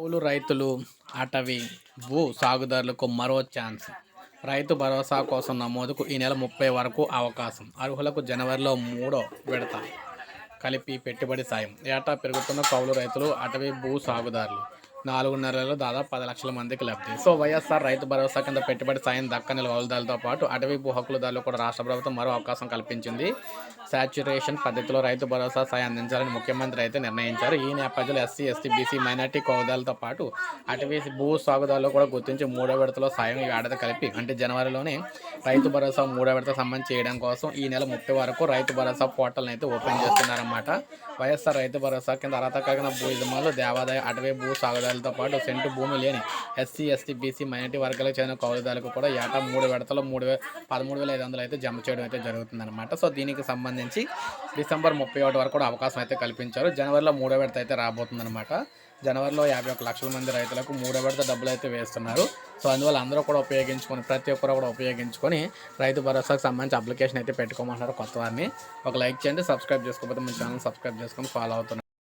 కౌలు రైతులు అటవీ భూ సాగుదారులకు మరో ఛాన్స్. రైతు భరోసా కోసం నమోదుకు ఈ నెల ముప్పై వరకు అవకాశం. అర్హులకు జనవరిలో మూడో విడత కలిపి పెట్టుబడి సాయం. ఏటా పెరుగుతున్న కౌలు రైతులు అటవీ భూ సాగుదారులు. నాలుగున్నరలో దాదాపు పది లక్షల మందికి లబ్ధి. సో వైఎస్ఆర్ రైతు భరోసా కింద పెట్టుబడి సాయం దక్కని కౌలుదారులతో పాటు అటవీ భూ హక్కులదారులు కూడా రాష్ట్ర ప్రభుత్వం మరో అవకాశం కల్పించింది. సాచ్యురేషన్ పద్ధతిలో రైతు భరోసా సాయం అందించాలని ముఖ్యమంత్రి అయితే నిర్ణయించారు. ఈ నేపథ్యంలో ఎస్సీ ఎస్టీ బీసీ మైనార్టీ కౌలుదారులతో పాటు అటవీ భూ సాగుదారులు కూడా గుర్తించి మూడో విడతలో సాయం ఈ ఏడాది కలిపి అంటే జనవరిలోనే రైతు భరోసా మూడో విడత సంబంధించి చేయడం కోసం ఈ నెల ముప్పై వరకు రైతు భరోసా పోర్టల్ని అయితే ఓపెన్ చేస్తున్నారన్నమాట. వైఎస్ఆర్ రైతు భరోసా కింద అర్హత కలిగిన భూ యజమానులు దేవాదాయ అటవీ భూ సాగుదారులతో పాటు సెంటు భూమి లేని ఎస్సీ ఎస్టీ బీసీ మైనార్టీ వర్గాలకు చెందిన కౌలుదారులకు కూడా ఏటా మూడు విడతలో మూడు వే పదమూడు వేల ఐదు వందలు అయితే జమ చేయడం అయితే జరుగుతుందన్నమాట. సో దీనికి సంబంధించి డిసెంబర్ ముప్పై ఒకటి వరకు కూడా అవకాశం అయితే కల్పించారు. జనవరిలో మూడో విడత అయితే రాబోతుందన్నమాట. జనవరిలో యాభై ఒక లక్షల మంది రైతులకు మూడో విడత డబ్బులు అయితే వేస్తున్నారు. సో అందువల్ల అందరూ కూడా ఉపయోగించుకొని ప్రతి ఒక్కరు కూడా ఉపయోగించుకొని రైతు భరోసాకు సంబంధించి అప్లికేషన్ అయితే పెట్టుకోమంటున్నారు కొత్త వారిని. ఒక లైక్ చేయండి సబ్స్క్రైబ్ చేసుకోకపోతే మన ఛానల్ సబ్స్క్రైబ్ చేసుకొని ఫాలో అవుతున్నారు.